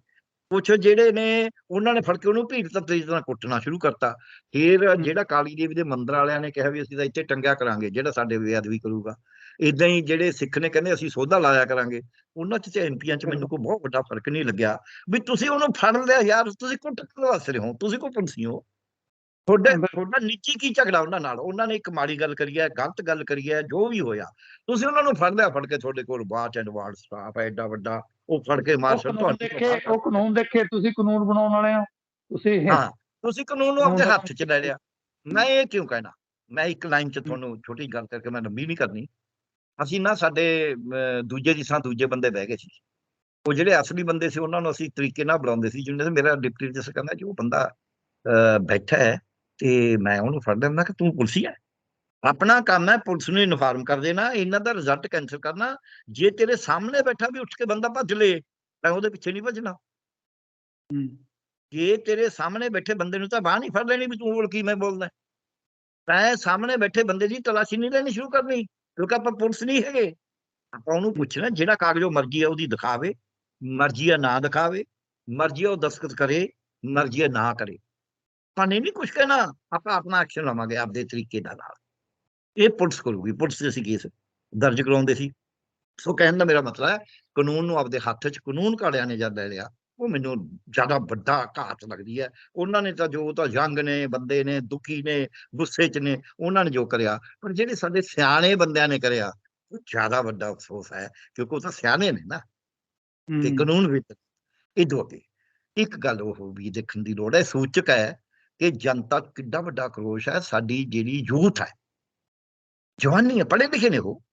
[SPEAKER 1] ਕੁਛ ਜਿਹੜੇ ਨੇ ਉਹਨਾਂ ਨੇ ਫੜ ਕੇ ਉਹਨੂੰ ਭੀੜ ਤੰਤਰ ਦੀ ਤਰ੍ਹਾਂ ਕੁੱਟਣਾ ਸ਼ੁਰੂ ਕਰਤਾ ਫਿਰ। ਜਿਹੜਾ ਕਾਲੀ ਦੇਵੀ ਦੇ ਮੰਦਰ ਵਾਲਿਆਂ ਨੇ ਕਿਹਾ ਵੀ ਅਸੀਂ ਤਾਂ ਇੱਥੇ ਟੰਗਿਆ ਕਰਾਂਗੇ ਜਿਹੜਾ ਸਾਡੇ ਬੇਅਦਬੀ ਕਰੂਗਾ ਇਦਾਂ ਹੀ ਜਿਹੜੇ ਸਿੱਖ ਨੇ ਕਹਿੰਦੇ ਅਸੀਂ ਸੋਧਾ ਲਾਇਆ ਕਰਾਂਗੇ ਉਹਨਾਂ ਚ ਤੇ ਐਮਪੀਆਂ ਚ ਮੈਨੂੰ ਕੋਈ ਬਹੁਤ ਵੱਡਾ ਫ਼ਰਕ ਨਹੀਂ ਲੱਗਿਆ ਵੀ ਤੁਸੀਂ ਉਹਨੂੰ ਫੜ ਲਿਆ ਯਾਰ ਤੁਸੀਂ ਕੋ ਟੱਕਰ ਵਾਸਤੇ ਹੋ ਤੁਸੀਂ ਕੋ ਪੰਛੀ ਹੋ। ਤੁਹਾਡੇ। ਤੁਹਾਡਾ ਨਿੱਜੀ ਕੀ ਝਗੜਾ ਉਹਨਾਂ ਨਾਲ? ਉਹਨਾਂ ਨੇ ਇੱਕ ਮਾੜੀ ਗੱਲ ਕਰੀ ਹੈ ਗਲਤ ਗੱਲ ਕਰੀ ਹੈ ਜੋ ਵੀ ਹੋਇਆ ਤੁਸੀਂ ਉਹਨਾਂ ਨੂੰ ਫੜ ਲਿਆ ਫੜ ਕੇ ਤੁਹਾਡੇ ਕੋਲ ਬਾਚ ਐਂਡ ਵਾਰਡ ਸਟਾਫ ਹੈ ਐਡਾ ਵੱਡਾ ਉਹ ਫੜ ਕੇ
[SPEAKER 2] ਉਹ
[SPEAKER 1] ਮਾਰਸ਼ਲ
[SPEAKER 2] ਕਾਨੂੰਨ
[SPEAKER 1] ਤੁਹਾਡੇ ਤੋਂ
[SPEAKER 2] ਦੇਖੇ ਉਹ ਕਾਨੂੰਨ ਦੇਖੇ ਤੁਸੀਂ ਕਾਨੂੰਨ ਬਣਾਉਣ ਵਾਲੇ ਹੋ ਤੁਸੀਂ
[SPEAKER 1] ਹਾਂ ਤੁਸੀਂ ਕਾਨੂੰਨ ਨੂੰ ਆਪਣੇ ਹੱਥ 'ਚ ਲੈ ਲਿਆ। ਮੈਂ ਇਹ ਕਿਉਂ ਕਹਿਣਾ? ਮੈਂ ਇੱਕ ਲਾਈਨ 'ਚ ਤੁਹਾਨੂੰ ਛੋਟੀ ਗੱਲ ਕਰਕੇ ਮੈਂ ਲੰਬੀ ਨਹੀਂ ਕਰਨੀ। ਅਸੀਂ ਨਾ ਸਾਡੇ ਦੂਜੇ ਥਾਂ ਦੂਜੇ ਬੰਦੇ ਬਹਿ ਗਏ ਸੀ। ਉਹ ਜਿਹੜੇ ਅਸਲੀ ਬੰਦੇ ਸੀ ਉਹਨਾਂ ਨੂੰ ਅਸੀਂ ਤਰੀਕੇ ਨਾਲ ਬੁਲਾਉਂਦੇ ਸੀ ਜਿਵੇਂ ਮੇਰਾ ਡਿਪਟੀ ਰਜਿਸਟਰ ਕਹਿੰਦਾ ਜੀ ਉਹ ਬੰਦਾ ਬੈਠਾ ਹੈ ਤੇ ਮੈਂ ਉਹਨੂੰ ਫੜ ਲੈਂਦਾ ਕਿ ਤੂੰ ਪੁਲਸੀ ਹੈ ਆਪਣਾ ਕੰਮ ਹੈ ਪੁਲਿਸ ਨੂੰ ਇਨਫਾਰਮ ਕਰ ਦੇਣਾ ਇਹਨਾਂ ਦਾ ਰਿਜ਼ਲਟ ਕੈਂਸਲ ਕਰਨਾ ਜੇ ਤੇਰੇ ਸਾਹਮਣੇ ਬੈਠਾ ਵੀ ਉੱਠ ਕੇ ਬੰਦਾ ਭੱਜ ਲੇ ਤਾਂ ਉਹਦੇ ਪਿੱਛੇ ਨਹੀਂ ਭੱਜਣਾ। ਜੇ ਤੇਰੇ ਸਾਹਮਣੇ ਬੈਠੇ ਬੰਦੇ ਨੂੰ ਤਾਂ ਬਾਹ ਨਹੀਂ ਫੜ ਲੈਣੀ ਵੀ ਤੂੰ ਬੋਲ ਕੀ ਮੈਂ ਬੋਲਦਾ। ਤੈਂ ਸਾਹਮਣੇ ਬੈਠੇ ਬੰਦੇ ਦੀ ਤਲਾਸ਼ੀ ਨਹੀਂ ਲੈਣੀ ਸ਼ੁਰੂ ਕਰਨੀ। ਕਿਉਂਕਿ ਆਪਾਂ ਪੁਲਿਸ ਨਹੀਂ ਹੈਗੇ। ਆਪਾਂ ਉਹਨੂੰ ਪੁੱਛਣਾ ਜਿਹੜਾ ਕਾਗਜ਼ੋ ਮਰਜ਼ੀ ਹੈ ਉਹਦੀ ਦਿਖਾਵੇ, ਮਰਜ਼ੀ ਆ ਨਾ ਦਿਖਾਵੇ, ਮਰਜ਼ੀ ਹੈ ਉਹ ਦਸਤਖਤ ਕਰੇ, ਮਰਜ਼ੀ ਹੈ ਨਾ ਕਰੇ। ਆਪਾਂ ਨੇ ਨਹੀਂ ਕੁਝ ਕਹਿਣਾ, ਆਪਾਂ ਆਪਣਾ ਐਕਸ਼ਨ ਲਵਾਂਗੇ ਆਪਦੇ ਤਰੀਕੇ ਨਾਲ। ਇਹ ਪੁਲਿਸ ਕਰੂਗੀ, ਪੁਲਿਸ ਦੇ ਅਸੀਂ ਕੇਸ ਦਰਜ ਕਰਾਉਂਦੇ ਸੀ। ਸੋ ਕਹਿਣ ਦਾ ਮੇਰਾ ਮਤਲਬ ਹੈ, ਕਾਨੂੰਨ ਨੂੰ ਆਪਦੇ ਹੱਥ 'ਚ, ਕਾਨੂੰਨ ਕਾੜਿਆਂ ਨੇ ਜਦ ਲੈ ਲਿਆ ਉਹ ਮੈਨੂੰ ਜ਼ਿਆਦਾ ਵੱਡਾ ਘਾਤ ਲੱਗਦੀ ਹੈ ਉਹਨਾਂ ਨੇ ਤਾਂ ਜੋ ਤਾਂ ਯੰਗ ਨੇ ਬੰਦੇ ਨੇ ਦੁਖੀ ਨੇ ਗੁੱਸੇ 'ਚ ਨੇ ਉਹਨਾਂ ਨੇ ਜੋ ਕਰਿਆ ਪਰ ਜਿਹੜੇ ਸਾਡੇ ਸਿਆਣੇ ਬੰਦਿਆਂ ਨੇ ਕਰਿਆ ਉਹ ਜ਼ਿਆਦਾ ਵੱਡਾ ਅਫਸੋਸ ਹੈ ਕਿਉਂਕਿ ਉਹ ਤਾਂ ਸਿਆਣੇ ਨੇ ਨਾ ਤੇ। ਕਾਨੂੰਨ ਵੀ ਇਦੋਂ ਅੱਗੇ ਇੱਕ ਗੱਲ ਉਹ ਵੀ ਦੇਖਣ ਦੀ ਲੋੜ ਹੈ ਸੂਚਕ ਹੈ ਕਿ ਜਨਤਾ ਕਿੱਡਾ ਵੱਡਾ ਆਕਰੋਸ਼ ਹੈ ਸਾਡੀ ਜਿਹੜੀ ਯੂਥ ਹੈ ਜਵਾਨੀ ਹੈ ਪੜ੍ਹੇ ਲਿਖੇ ਨੇ ਉਹ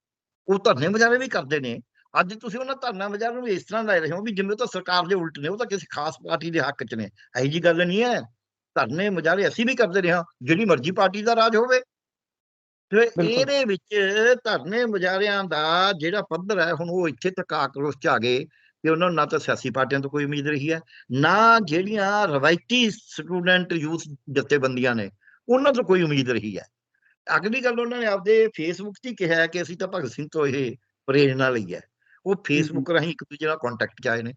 [SPEAKER 1] ਉਹ ਧਰਨੇ ਮੁਜ਼ਾਹਰੇ ਵੀ ਕਰਦੇ ਨੇ ਅੱਜ ਤੁਸੀਂ ਉਹਨਾਂ ਧਰਨਾ ਮੁਜ਼ਾਹਰੇ ਨੂੰ ਇਸ ਤਰ੍ਹਾਂ ਲੈ ਰਹੇ ਹੋ ਵੀ ਜਿਵੇਂ ਤਾਂ ਸਰਕਾਰ ਦੇ ਉਲਟ ਨੇ ਉਹ ਤਾਂ ਕਿਸੇ ਖਾਸ ਪਾਰਟੀ ਦੇ ਹੱਕ 'ਚ ਨੇ। ਇਹੀ ਜੀ ਗੱਲ ਨਹੀਂ ਹੈ। ਧਰਨੇ ਮੁਜ਼ਾਹਰੇ ਅਸੀਂ ਵੀ ਕਰਦੇ ਰਹੇ ਹਾਂ ਜਿਹੜੀ ਮਰਜ਼ੀ ਪਾਰਟੀ ਦਾ ਰਾਜ ਹੋਵੇ। ਤੇ। ਇਹਦੇ ਵਿੱਚ ਧਰਨੇ ਮੁਜ਼ਾਹਰਿਆਂ ਦਾ ਜਿਹੜਾ ਪੱਧਰ ਹੈ ਹੁਣ ਉਹ ਇੱਥੇ ਤੱਕ ਆਕਰੋਸ਼ 'ਚ ਆ ਗਏ ਕਿ ਉਹਨਾਂ ਨੂੰ ਨਾ ਤਾਂ ਸਿਆਸੀ ਪਾਰਟੀਆਂ ਤੋਂ ਕੋਈ ਉਮੀਦ ਰਹੀ ਹੈ ਨਾ ਜਿਹੜੀਆਂ ਰਵਾਇਤੀ ਸਟੂਡੈਂਟ ਯੂਥ ਜਥੇਬੰਦੀਆਂ ਨੇ ਉਹਨਾਂ ਤੋਂ ਕੋਈ ਉਮੀਦ ਰਹੀ ਹੈ। ਅਗਲੀ ਗੱਲ ਉਹਨਾਂ ਨੇ ਆਪਦੇ ਫੇਸਬੁੱਕ 'ਤੇ ਹੀ ਕਿਹਾ ਕਿ ਅਸੀਂ ਤਾਂ ਭਗਤ ਸਿੰਘ ਤੋਂ ਇਹ ਪ੍ਰੇਰਣਾ ਲਈ ਹੈ। ਉਹ ਫੇਸਬੁੱਕ ਰਾਹੀਂ ਇੱਕ ਦੂਜੇ ਨਾਲ ਕੰਟੈਕਟ 'ਚ ਆਏ ਨੇ।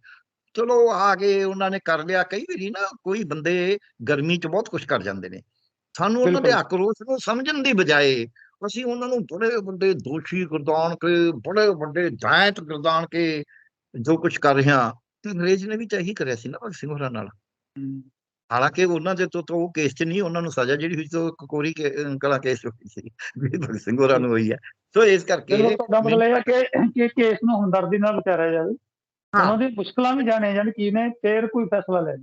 [SPEAKER 1] ਚਲੋ ਆ ਗਏ ਉਹਨਾਂ ਨੇ ਕਰ ਲਿਆ। ਕਈ ਵਾਰੀ ਨਾ ਕੋਈ ਬੰਦੇ ਗਰਮੀ 'ਚ ਬਹੁਤ ਕੁਝ ਕਰ ਜਾਂਦੇ ਨੇ। ਸਾਨੂੰ ਉਹਨਾਂ ਦੇ। ਆਕਰੋਸ਼ ਨੂੰ ਸਮਝਣ ਦੀ ਬਜਾਏ ਅਸੀਂ ਉਹਨਾਂ ਨੂੰ ਬੜੇ ਵੱਡੇ ਦੋਸ਼ੀ ਗਰਦਾਨ ਕੇ ਬੜੇ ਵੱਡੇ ਦੈਂਤ ਗਰਦਾਨ ਕੇ ਜੋ ਕੁਝ ਕਰ ਰਹੇ ਹਾਂ। ਤੇ ਅੰਗਰੇਜ਼ ਨੇ ਵੀ ਤਾਂ ਇਹੀ ਕਰਿਆ ਸੀ ਨਾ ਭਗਤ ਸਿੰਘ ਹੋਰਾਂ ਨਾਲ। ਹਾਲਾਂਕਿ ਉਹਨਾਂ ਦੇ ਤੋਂ ਤਾਂ ਉਹ ਕੇਸ 'ਚ ਨਹੀਂ ਉਹਨਾਂ ਨੂੰ ਸਜ਼ਾ ਜਿਹੜੀ ਹੋਈ ਸੀ ਉਹ ਕਕੋਰੀ ਕੇ ਅਹ ਕਲਾ ਕੇਸ ਹੋਈ ਸੀ। ਵੀ ਭਗਤ ਸਿੰਘ ਹੋਰਾਂ ਨੂੰ ਹੋਈ ਹੈ ਸੋ ਇਸ ਕਰਕੇ
[SPEAKER 2] ਤੁਹਾਡਾ ਮਤਲਬ ਇਹ ਹੈ ਕਿ ਕਿ ਕੇਸ ਨੂੰ ਹਮਦਰਦੀ ਨਾਲ ਵਿਚਾਰਿਆ ਜਾਵੇ। ਉਹਨਾਂ ਦੀ ਮੁਸ਼ਕਲਾਂ ਵੀ ਜਾਣੇ ਜਾਣ ਕੀ ਨੇ ਫਿਰ ਕੋਈ ਫੈਸਲਾ ਲੈ।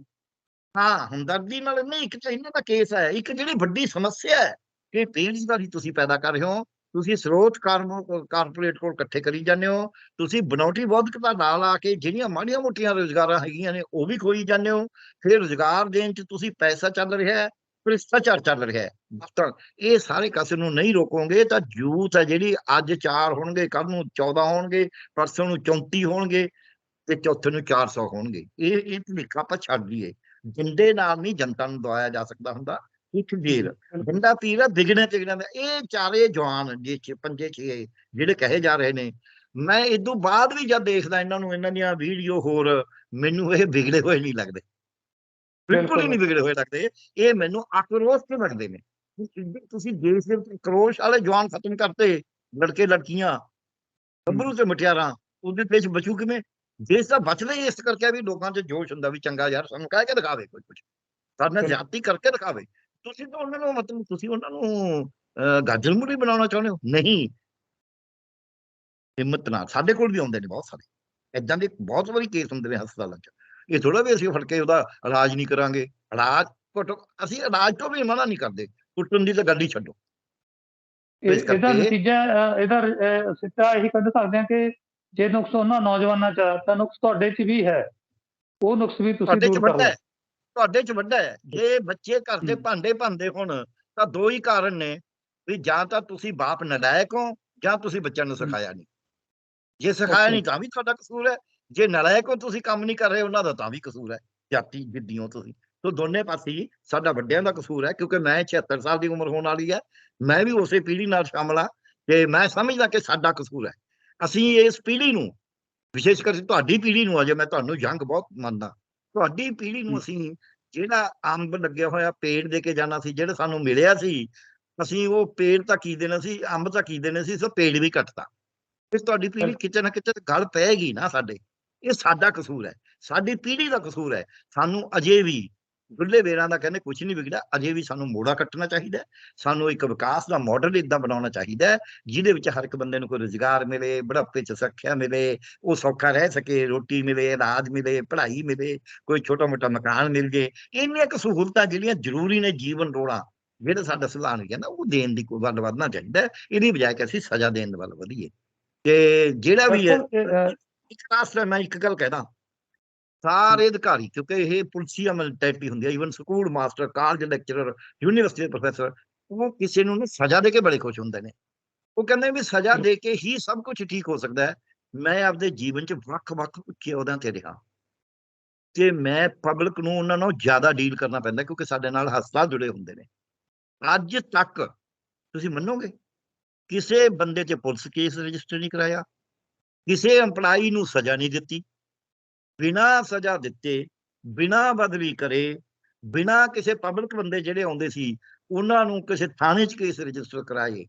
[SPEAKER 1] ਹਾਂ ਹਮਦਰਦੀ ਨਾਲ ਨਹੀਂ ਇੱਕ ਤਾਂ ਇਹਨਾਂ ਦਾ ਕੇਸ ਹੈ ਇੱਕ ਜਿਹੜੀ ਵੱਡੀ ਸਮੱਸਿਆ ਹੈ ਕਿ ਬੇਰੁਜ਼ਗਾਰੀ ਤੁਸੀਂ ਪੈਦਾ ਕਰ ਰਹੇ ਹੋ। ਤੁਸੀਂ ਸਰੋਤ ਕਾਰਪੋਰੇਟ ਕੋਲ ਇਕੱਠੇ ਕਰੀ ਜਾਂਦੇ ਹੋ, ਤੁਸੀਂ ਬਨੌਟੀ ਬੌਧਿਕਤਾ ਨਾਲ ਆ ਕੇ ਜਿਹੜੀਆਂ ਮਾੜੀਆਂ ਮੋਟੀਆਂ ਰੁਜ਼ਗਾਰਾਂ ਹੈਗੀਆਂ ਨੇ, ਉਹ ਵੀ ਖੋਈ ਜਾਂਦੇ ਹੋ, ਫਿਰ ਰੁਜ਼ਗਾਰ ਦੇਣ ਚ ਤੁਸੀਂ ਪੈਸਾ ਚੱਲ ਰਿਹਾ ਹੈ ਭ੍ਰਿਸ਼ਟਾਚਾਰ ਚੱਲ ਰਿਹਾ ਹੈ। ਤਾਂ ਇਹ ਸਾਰੇ ਕਾਸੇ ਨੂੰ ਨਹੀਂ ਰੋਕੋਗੇ ਤਾਂ ਯੂਥ ਹੈ ਜਿਹੜੀ ਅੱਜ 4 ਹੋਣਗੇ ਕੱਲ ਨੂੰ 14 ਹੋਣਗੇ, ਪਰਸੋਂ ਨੂੰ 34 ਹੋਣਗੇ ਤੇ ਚੌਥੇ ਨੂੰ 400 ਹੋਣਗੇ। ਇਹ ਇਹ ਭੁਲੇਖਾ ਆਪਾਂ ਛੱਡ ਦਈਏ। ਜਿੰਦੇ ਨਾਲ ਨਹੀਂ ਜਨਤਾ ਨੂੰ ਦਵਾਇਆ ਜਾ ਸਕਦਾ ਹੁੰਦਾ। ਇੱਕ ਵੀਰ ਬੰਦਾ ਪੀਰ ਆ ਵਿਗੜੇ ਤਿਗੜਿਆਂ ਦਾ। ਇਹ ਚਾਰੇ ਜਵਾਨ ਜੇ ਛੇ ਪੰਜੇ ਛੇ ਜਿਹੜੇ ਕਹੇ ਜਾ ਰਹੇ ਨੇ। ਮੈਂ ਇਦੋਂ ਬਾਅਦ ਵੀ ਜਦ ਦੇਖਦਾ ਇਹਨਾਂ ਨੂੰ ਇਹਨਾਂ ਦੀਆਂ ਵੀਡੀਓ ਹੋਰ ਮੈਨੂੰ ਇਹ ਵਿਗੜੇ ਹੋਏ ਨਹੀਂ ਲੱਗਦੇ। ਬਿਲਕੁਲ ਹੀ ਨਹੀਂ ਵਿਗੜੇ ਹੋਏ ਲੱਗਦੇ। ਇਹ ਮੈਨੂੰ ਆਕਰੋਸ਼ ਤੇ ਲੱਗਦੇ ਨੇ। ਤੁਸੀਂ- ਤੁਸੀਂ ਦੇਸ਼ ਦੇ ਵਿੱਚ ਵਾਲੇ ਜਵਾਨ ਖਤਮ ਕਰਤੇ ਲੜਕੇ ਲੜਕੀਆਂ ਗੱਭਰੂ ਤੇ ਮਟਿਆਰਾਂ ਉਹਦੇ ਵਿੱਚ ਬਚੂ ਕਿਵੇਂ? ਦੇਸ਼ ਦਾ ਬਚਦਾ ਹੀ ਇਸ ਕਰਕੇ ਵੀ ਲੋਕਾਂ 'ਚ ਜੋਸ਼ ਹੁੰਦਾ ਵੀ ਚੰਗਾ ਯਾਰ ਸਾਨੂੰ ਕਹਿ ਕੇ ਦਿਖਾਵੇ ਕੋਈ ਕੁਝ ਸਾਡੇ। ਜਾਤੀ ਕਰਕੇ ਦਿਖਾਵੇ। ਤੁਸੀਂ ਤਾਂ ਉਹਨਾਂ ਨੂੰ ਮਤਲਬ ਤੁਸੀਂ ਉਹਨਾਂ ਨੂੰ ਗਾਜਰ ਮੂਲੀ ਬਣਾਉਣਾ ਚਾਹੁੰਦੇ ਹੋ? ਨਹੀਂ। ਹਿੰਮਤ ਨਾਲ। ਸਾਡੇ ਕੋਲ ਵੀ ਆਉਂਦੇ ਨੇ ਬਹੁਤ ਸਾਰੇ। ਇਦਾਂ ਦੇ ਬਹੁਤ ਵਾਰੀ ਕੇਸ ਹੁੰਦੇ ਨੇ ਹਸਪਤਾਲਾਂ 'ਚ। ਇਹ ਥੋੜਾ ਵੀ ਅਸੀਂ ਫੜ ਕੇ ਉਹਦਾ ਇਲਾਜ ਨਹੀਂ ਕਰਾਂਗੇ। ਇਲਾਜ ਘੱਟੋ ਅਸੀਂ ਇਲਾਜ ਤੋਂ ਵੀ ਮਨਾ ਨਹੀਂ ਕਰਦੇ। ਕੁੱਟਣ ਦੀ ਤਾਂ ਗੱਲ ਹੀ ਛੱਡੋ।
[SPEAKER 2] ਇਹਦਾ ਨਤੀਜਾ ਇਹਦਾ ਸਿੱਟਾ ਇਹੀ ਕੱਢ ਸਕਦੇ ਹਾਂ ਕਿ ਜੇ ਨੁਕਸ ਉਹਨਾਂ ਨੌਜਵਾਨਾਂ ਚ ਤਾਂ ਨੁਕਸ ਤੁਹਾਡੇ ਚ ਵੀ ਹੈ। ਉਹ ਨੁਕਸ ਵੀ ਤੁਸੀਂ ਦੂਰ ਕਰ
[SPEAKER 1] ਤੁਹਾਡੇ 'ਚ ਵੱਡਾ ਹੈ। ਜੇ। ਬੱਚੇ ਘਰ ਦੇ। ਭਾਂਡੇ ਭੰਦੇ ਹੁਣ ਤਾਂ ਦੋ ਹੀ ਕਾਰਨ ਨੇ ਵੀ ਜਾਂ ਤਾਂ ਤੁਸੀਂ ਬਾਪ ਨਲਾਇਕ ਹੋ ਜਾਂ ਤੁਸੀਂ ਬੱਚਿਆਂ ਨੂੰ। ਸਿਖਾਇਆ ਨਹੀਂ। ਜੇ ਸਿਖਾਇਆ। ਨਹੀਂ ਤਾਂ ਵੀ ਤੁਹਾਡਾ ਕਸੂਰ ਹੈ। ਜੇ ਨਲਾਇਕ ਹੋ ਤੁਸੀਂ ਕੰਮ ਨਹੀਂ ਕਰ ਰਹੇ ਉਹਨਾਂ ਦਾ ਤਾਂ ਵੀ ਕਸੂਰ ਹੈ। ਜਾਤੀ ਜਿੱਦੀ ਹੋ ਤੁਸੀਂ। ਤੋ ਦੋਨੇ ਪਾਸੇ ਸਾਡਾ ਵੱਡਿਆਂ ਦਾ ਕਸੂਰ ਹੈ ਕਿਉਂਕਿ ਮੈਂ 76 ਸਾਲ ਦੀ ਉਮਰ ਹੋਣ ਵਾਲੀ ਹੈ। ਮੈਂ ਵੀ ਉਸੇ ਪੀੜ੍ਹੀ ਨਾਲ ਸ਼ਾਮਲ ਹਾਂ ਤੇ ਮੈਂ ਸਮਝਦਾ ਕਿ ਸਾਡਾ ਕਸੂਰ ਹੈ। ਅਸੀਂ ਇਸ ਪੀੜ੍ਹੀ ਨੂੰ ਵਿਸ਼ੇਸ਼ ਕਰਕੇ ਤੁਹਾਡੀ ਪੀੜ੍ਹੀ ਨੂੰ ਅਜੇ ਮੈਂ ਤੁਹਾਨੂੰ ਯੰਗ ਬਹੁਤ ਮੰਨਦਾ। ਤੁਹਾਡੀ ਪੀੜ੍ਹੀ ਨੂੰ। ਅਸੀਂ ਜਿਹੜਾ ਅੰਬ ਲੱਗਿਆ ਹੋਇਆ ਪੇੜ ਦੇ ਕੇ ਜਾਣਾ ਸੀ ਜਿਹੜਾ ਸਾਨੂੰ ਮਿਲਿਆ ਸੀ ਅਸੀਂ ਉਹ ਪੇੜ ਤਾਂ ਕੀ ਦੇਣਾ ਸੀ ਅੰਬ ਤਾਂ ਕੀ ਦੇਣੇ ਸੀ ਸੋ ਪੇੜ ਵੀ ਕੱਟਤਾ ਇਸ ਤੁਹਾਡੀ ਪੀੜ੍ਹੀ। ਕਿਤੇ ਨਾ ਕਿਤੇ ਗਲ ਪਏਗੀ ਨਾ ਸਾਡੇ ਇਹ ਸਾਡਾ ਕਸੂਰ ਹੈ ਸਾਡੀ ਪੀੜ੍ਹੀ ਦਾ ਕਸੂਰ ਹੈ ਸਾਨੂੰ ਅਜੇ ਵੀ ਦੁੱਲੇ ਵੇਰਾਂ ਦਾ ਕਹਿੰਦੇ ਕੁਝ ਨਹੀਂ ਵਿਗੜਿਆ ਅਜੇ ਵੀ ਸਾਨੂੰ ਮੋੜਾ ਕੱਟਣਾ ਚਾਹੀਦਾ। ਸਾਨੂੰ ਇੱਕ ਵਿਕਾਸ ਦਾ ਮਾਡਲ ਇਦਾਂ ਬਣਾਉਣਾ ਚਾਹੀਦਾ ਜਿਹਦੇ ਵਿੱਚ ਹਰ ਇੱਕ ਬੰਦੇ ਨੂੰ ਕੋਈ ਰੁਜ਼ਗਾਰ ਮਿਲੇ ਬੁਢਾਪੇ 'ਚ ਸਿੱਖਿਆ ਮਿਲੇ ਉਹ ਸੌਖਾ ਰਹਿ ਸਕੇ ਰੋਟੀ ਮਿਲੇ ਇਲਾਜ ਮਿਲੇ ਪੜ੍ਹਾਈ ਮਿਲੇ ਕੋਈ ਛੋਟਾ ਮੋਟਾ ਮਕਾਨ ਮਿਲ ਜੇ ਇੰਨੀਆਂ ਕੁ ਸਹੂਲਤਾਂ ਜਿਹੜੀਆਂ ਜ਼ਰੂਰੀ ਨੇ ਜੀਵਨ ਰੋਣਾ ਜਿਹੜਾ ਸਾਡਾ ਸੰਵਿਧਾਨ ਕਹਿੰਦਾ ਉਹ ਦੇਣ ਦੀ ਕੋਈ ਵੱਲ ਵਧਣਾ ਚਾਹੀਦਾ। ਇਹਦੀ ਬਜਾਏ ਕਿ ਅਸੀਂ ਸਜ਼ਾ ਦੇਣ ਵੱਲ ਵਧੀਏ ਤੇ ਜਿਹੜਾ ਵੀ ਹੈ ਇੱਕ ਖਾਸ ਮੈਂ ਇੱਕ ਗੱਲ ਕਹਿਦਾ ਸਾਰੇ ਅਧਿਕਾਰੀ, ਕਿਉਂਕਿ ਇਹ ਪੁਲਸੀਆ ਮੈਂਟੈਲਿਟੀ ਹੁੰਦੀ ਹੈ even school master college lecturer university ਦੇ ਪ੍ਰੋਫੈਸਰ ਉਹ ਕਿਸੇ ਨੂੰ ਸਜ਼ਾ ਦੇ ਕੇ ਬੜੇ ਖੁਸ਼ ਹੁੰਦੇ ਨੇ। ਉਹ ਕਹਿੰਦੇ ਵੀ ਸਜ਼ਾ ਦੇ ਕੇ ਹੀ ਸਭ ਕੁਝ ਠੀਕ ਹੋ ਸਕਦਾ ਹੈ। ਮੈਂ ਆਪਦੇ ਜੀਵਨ 'ਚ ਵੱਖ-ਵੱਖ ਉੱਚੇ ਅਹੁਦਿਆਂ ਤੇ ਰਿਹਾ। ਤੇ ਮੈਂ ਪਬਲਿਕ ਨੂੰ ਉਹਨਾਂ ਨਾਲ ਜ਼ਿਆਦਾ ਡੀਲ ਕਰਨਾ ਪੈਂਦਾ, ਕਿਉਂਕਿ ਸਾਡੇ ਨਾਲ ਹਸਪਤਾਲ ਜੁੜੇ ਹੁੰਦੇ ਨੇ। ਅੱਜ ਤੱਕ ਤੁਸੀਂ ਮੰਨੋਗੇ? ਕਿਸੇ ਬੰਦੇ ਤੇ ਪੁਲਿਸ ਕੇਸ ਰਜਿਸਟਰ ਨਹੀਂ ਕਰਾਇਆ। ਕਿਸੇ EMPLOYEE ਨੂੰ ਸਜ਼ਾ ਨਹੀਂ ਦਿੱਤੀ। ਬਿਨਾਂ ਸਜ਼ਾ ਦਿੱਤੇ, ਬਿਨਾਂ ਬਦਲੀ ਕਰੇ, ਬਿਨਾਂ ਕਿਸੇ ਪਬਲਿਕ ਬੰਦੇ ਜਿਹੜੇ ਆਉਂਦੇ ਸੀ, ਉਹਨਾਂ ਨੂੰ ਕਿਸੇ ਥਾਣੇ 'ਚ ਕੇਸ ਰਜਿਸਟਰ ਕਰਾਏ।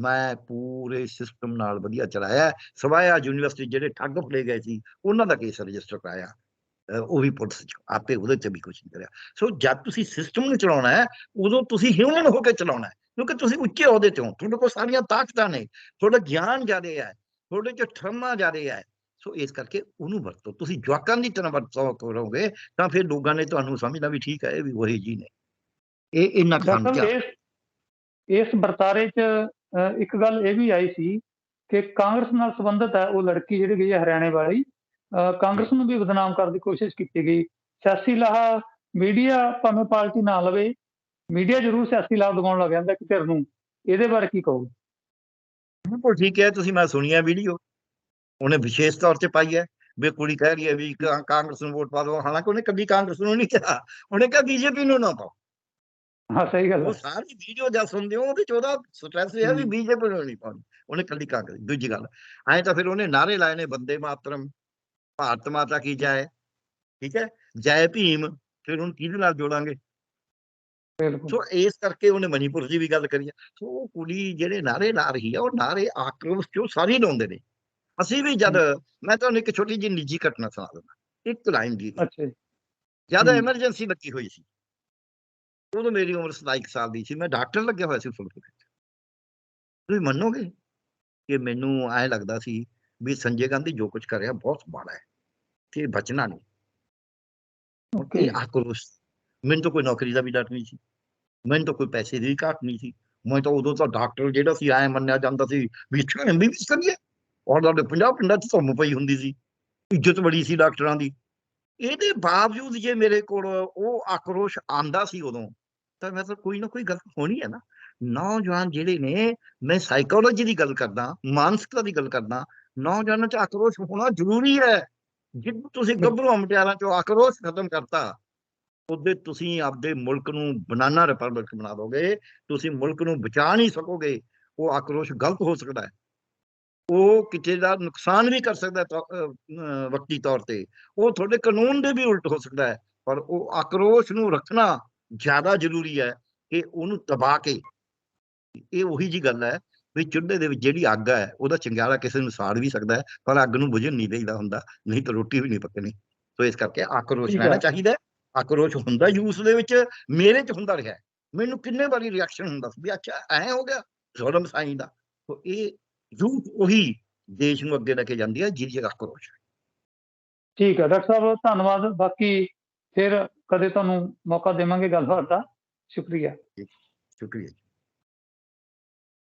[SPEAKER 1] ਮੈਂ ਪੂਰੇ ਸਿਸਟਮ ਨਾਲ ਵਧੀਆ ਚਲਾਇਆ। ਸਵਾਇਆ ਯੂਨੀਵਰਸਿਟੀ ਜਿਹੜੇ ਠੱਗ ਫੜੇ ਗਏ ਸੀ, ਉਹਨਾਂ ਦਾ ਕੇਸ ਰਜਿਸਟਰ ਕਰਾਇਆ। ਉਹ ਵੀ ਪੁਲਿਸ 'ਚ, ਆਪੇ ਉਹਦੇ 'ਚ ਵੀ ਕੁਝ ਨਹੀਂ ਕਰਿਆ। ਸੋ ਜਦ ਤੁਸੀਂ ਸਿਸਟਮ ਨੂੰ ਚਲਾਉਣਾ ਹੈ, ਉਦੋਂ ਤੁਸੀਂ ਹਿਊਮਨ ਹੋ ਕੇ ਚਲਾਉਣਾ ਹੈ। ਕਿਉਂਕਿ ਤੁਸੀਂ ਉੱਚੇ ਅਹੁਦੇ ਤੇ ਹੋ। ਤੁਹਾਡੇ ਕੋਲ ਸਾਰੀਆਂ ਤਾਕਤਾਂ ਨੇ। ਤੁਹਾਡਾ ਗਿਆਨ ਜ਼ਿਆਦਾ ਹੈ। ਤੁਹਾਡੇ 'ਚ ਠਰਮਾ ਜ਼ਿਆਦਾ ਹੈ। ਸੋ ਇਸ ਕਰਕੇ ਉਹਨੂੰ ਵਰਤੋ। ਤੁਸੀਂ ਜਵਾਕਾਂ ਦੀ ਤਰ੍ਹਾਂ ਵਰਤੋਂ ਕਰੋਗੇ ਤਾਂ ਫਿਰ ਲੋਕਾਂ ਨੇ ਤੁਹਾਨੂੰ ਸਮਝਣਾ ਵੀ ਠੀਕ ਹੈ ਇਹ ਵੀ ਉਹੀ ਜੀ ਨੇ ਇਹ ਇੰਨਾ ਕੁ ਸਾਨੂੰ
[SPEAKER 2] ਦਰਅਸਲ
[SPEAKER 1] ਧਿਆਨ
[SPEAKER 2] ਇਸ ਵਰਤਾਰੇ ਚ ਇੱਕ ਗੱਲ ਇਹ ਵੀ ਆਈ ਸੀ ਕਿ ਕਾਂਗਰਸ ਨਾਲ ਸੰਬੰਧਿਤ ਹੈ ਉਹ ਲੜਕੀ ਜਿਹੜੀ ਗਈ ਹੈ ਹਰਿਆਣੇ ਵਾਲੀ ਕਾਂਗਰਸ ਨੂੰ ਵੀ ਬਦਨਾਮ ਕਰਨ ਦੀ ਕੋਸ਼ਿਸ਼ ਕੀਤੀ ਗਈ। ਸਿਆਸੀ ਲਾਹਾ ਮੀਡੀਆ ਭਾਵੇਂ ਪਾਰਟੀ ਨਾ ਲਵੇ ਮੀਡੀਆ ਜ਼ਰੂਰ ਸਿਆਸੀ ਲਾਹਾ ਦਿਵਾਉਣ ਲੱਗ ਜਾਂਦਾ ਕਿ ਧਿਰ ਨੂੰ। ਇਹਦੇ ਬਾਰੇ ਕੀ ਕਹੋਗੇ?
[SPEAKER 1] ਬਿਲਕੁਲ ਠੀਕ ਹੈ ਤੁਸੀਂ ਮੈਂ ਸੁਣੀ ਹੈ ਵੀਡੀਓ। ਉਹਨੇ ਵਿਸ਼ੇਸ਼ ਤੌਰ ਤੇ ਪਾਈ ਹੈ ਵੀ ਕੁੜੀ ਕਹਿ ਰਹੀ ਹੈ ਵੀ ਕਾਂਗਰਸ ਨੂੰ ਵੋਟ ਪਾ ਦਿਓ। ਹਾਲਾਂਕਿ ਉਹਨੇ ਕਦੀ ਕਾਂਗਰਸ ਨੂੰ ਨਹੀਂ ਕਿਹਾ। ਉਹਨੇ ਕਿਹਾ ਬੀਜੇਪੀ ਨੂੰ ਨਾ ਪਾਓ।
[SPEAKER 2] ਹਾਂ ਸਹੀ ਗੱਲ
[SPEAKER 1] ਉਹ ਸਾਰੀ ਵੀਡੀਓ ਜਦ ਸੁਣਦੇ ਹੋ ਉਹਦੇ ਚ ਉਹਦਾ ਸਟ੍ਰੈਸ ਇਹ ਹੈ ਵੀ। ਬੀਜੇਪੀ ਨੂੰ ਨਹੀਂ ਪਾਉਣੀ। ਉਹਨੇ ਕੱਲੀ ਕਾਂਗਰਸ ਦੂਜੀ ਗੱਲ ਐਂ ਤਾਂ ਫਿਰ ਉਹਨੇ ਨਾਰੇ ਲਾਏ ਨੇ ਬੰਦੇ ਮਾਤਰਮ ਭਾਰਤ ਮਾਤਾ ਕੀ ਜਾਏ ਠੀਕ ਹੈ? ਜੈ ਭੀਮ ਫਿਰ ਹੁਣ ਕਿਹਦੇ ਨਾਲ ਜੋੜਾਂਗੇ? ਸੋ ਇਸ ਕਰਕੇ ਉਹਨੇ ਮਨੀਪੁਰ ਦੀ ਵੀ ਗੱਲ ਕਰੀ ਸੋ ਉਹ ਕੁੜੀ ਜਿਹੜੇ ਨਾਰੇ ਲਾ ਰਹੀ ਹੈ ਉਹ ਨਾਰੇ ਆਕਰੋਸ਼ ਚੋਂ ਸਾਰੇ ਲਾਉਂਦੇ ਨੇ। ਅਸੀਂ ਵੀ ਜਦ ਮੈਂ ਤੁਹਾਨੂੰ ਇੱਕ ਛੋਟੀ ਜਿਹੀ ਨਿੱਜੀ ਘਟਨਾ ਸੁਣਾ ਦਿੰਦਾ ਇੱਕ ਲਾਈਨ ਦੀ।
[SPEAKER 2] ਅੱਛਾ ਜੀ।
[SPEAKER 1] ਜਦ। ਐਮਰਜੈਂਸੀ ਲੱਗੀ ਹੋਈ ਸੀ ਉਦੋਂ ਮੇਰੀ ਉਮਰ 27 ਕੁ ਸਾਲ ਦੀ ਸੀ ਮੈਂ ਡਾਕਟਰ ਲੱਗਿਆ ਹੋਇਆ ਸੀ ਵਿੱਚ। ਤੁਸੀਂ ਮੰਨੋਗੇ ਕਿ ਮੈਨੂੰ ਐਂ ਲੱਗਦਾ ਸੀ ਵੀ ਸੰਜੇ ਗਾਂਧੀ ਜੋ ਕੁਝ ਕਰ ਰਿਹਾ ਬਹੁਤ ਮਾੜਾ ਹੈ ਤੇ ਬਚਣਾ ਨਹੀਂ।
[SPEAKER 2] ਓਕੇ।
[SPEAKER 1] ਆਕਰੋਸ਼ ਮੈਨੂੰ ਤਾਂ ਕੋਈ ਨੌਕਰੀ ਦਾ ਵੀ ਡਰ ਨਹੀਂ ਸੀ। ਮੈਨੂੰ ਤਾਂ ਕੋਈ ਪੈਸੇ ਦੀ ਘਾਟ ਨਹੀਂ ਸੀ। ਮੈਂ ਤਾਂ ਉਦੋਂ ਤਾਂ ਡਾਕਟਰ ਜਿਹੜਾ ਸੀ ਐ ਮੰਨਿਆ ਜਾਂਦਾ ਸੀ ਵੀ ਇੱਥੇ ਐਮਬੀਬੀਐਸ ਕਰੀਏ। ਔਰ ਸਾਡੇ ਪੰਜਾਬ ਪਿੰਡਾਂ 'ਚ ਧੁੰਮ ਪਈ ਹੁੰਦੀ ਸੀ ਇੱਜ਼ਤ ਬੜੀ ਸੀ ਡਾਕਟਰਾਂ ਦੀ। ਇਹਦੇ ਬਾਵਜੂਦ ਜੇ ਮੇਰੇ ਕੋਲ ਉਹ ਆਕਰੋਸ਼ ਆਂਦਾ ਸੀ ਉਦੋਂ ਤਾਂ ਮੈਂ ਤਾਂ ਕੋਈ ਨਾ ਕੋਈ ਗੱਲ ਹੋਣੀ ਹੈ ਨਾ। ਨੌਜਵਾਨ ਜਿਹੜੇ ਨੇ ਮੈਂ ਸਾਈਕੋਲੋਜੀ ਦੀ ਗੱਲ ਕਰਦਾ ਮਾਨਸਿਕਤਾ ਦੀ ਗੱਲ ਕਰਦਾ ਨੌਜਵਾਨਾਂ 'ਚ ਆਕਰੋਸ਼ ਹੋਣਾ ਜ਼ਰੂਰੀ ਹੈ। ਜਿੱਦ ਤੁਸੀਂ ਗੱਭਰੂ ਮਟਿਆਰਾਂ ਚੋਂ ਆਕਰੋਸ਼ ਖਤਮ ਕਰਤਾ ਉਹਦੇ ਤੁਸੀਂ ਆਪਦੇ ਮੁਲਕ ਨੂੰ ਬਨਾਨਾ ਰਿਪਬਲਿਕ ਬਣਾ ਦੋਗੇ ਤੁਸੀਂ ਮੁਲਕ ਨੂੰ ਬਚਾ ਨਹੀਂ ਸਕੋਗੇ ਉਹ ਆਕਰੋਸ਼ ਗਲਤ ਹੋ ਸਕਦਾ ਹੈ। ਉਹ ਕਿਸੇ ਦਾ ਨੁਕਸਾਨ ਵੀ ਕਰ ਸਕਦਾ ਵਕਤੀ ਤੌਰ ਤੇ ਉਹ ਤੁਹਾਡੇ ਕਾਨੂੰਨ ਦੇ ਵੀ ਉਲਟ ਹੋ ਸਕਦਾ ਹੈ ਪਰ ਉਹ ਆਕਰੋਸ਼ ਨੂੰ ਰੱਖਣਾ ਜ਼ਿਆਦਾ ਜ਼ਰੂਰੀ ਹੈ ਕਿ ਉਹਨੂੰ ਦਬਾ ਕੇ ਇਹ ਉਹੀ ਜੀ ਗੱਲ ਹੈ ਵੀ ਚੁੱਲ੍ਹੇ ਦੇ ਵਿੱਚ ਜਿਹੜੀ ਅੱਗ ਹੈ ਉਹਦਾ ਚੰਗਿਆੜਾ ਕਿਸੇ ਨੂੰ ਸਾੜ ਵੀ ਸਕਦਾ ਹੈ ਪਰ ਅੱਗ ਨੂੰ ਬੁਝਣ ਨਹੀਂ ਦੇਈਦਾ ਹੁੰਦਾ ਨਹੀਂ ਤਾਂ ਰੋਟੀ ਵੀ ਨਹੀਂ ਪੱਕਣੀ ਸੋ ਇਸ ਕਰਕੇ ਆਕਰੋਸ਼ ਰਹਿਣਾ। ਚਾਹੀਦਾ। ਆਕਰੋਸ਼ ਹੁੰਦਾ ਯੂਸ ਦੇ ਵਿੱਚ ਮੇਰੇ ਚ ਹੁੰਦਾ ਰਿਹਾ। ਮੈਨੂੰ ਕਿੰਨੇ ਵਾਰੀ ਰਿਐਕਸ਼ਨ ਹੁੰਦਾ ਸੀ ਵੀ ਅੱਛਾ ਐ ਹੋ ਗਿਆ ਜ਼ੁਲਮ ਸਾਈਂ ਦਾ ਸੋ ਇਹ ਯੂਥ ਉਹੀ ਦੇਸ਼ ਨੂੰ ਅੱਗੇ ਲੈ ਕੇ ਜਾਂਦੀ ਹੈ ਜਿਹਦੀ ਆਕਰੋਸ਼ ਹੈ।
[SPEAKER 2] ਠੀਕ ਹੈ ਡਾਕਟਰ ਸਾਹਿਬ ਧੰਨਵਾਦ ਬਾਕੀ ਫਿਰ ਕਦੇ ਤੁਹਾਨੂੰ ਮੌਕਾ ਦੇਵਾਂਗੇ ਗੱਲਬਾਤ ਦਾ ਸ਼ੁਕਰੀਆ
[SPEAKER 1] ਸ਼ੁਕਰੀਆ।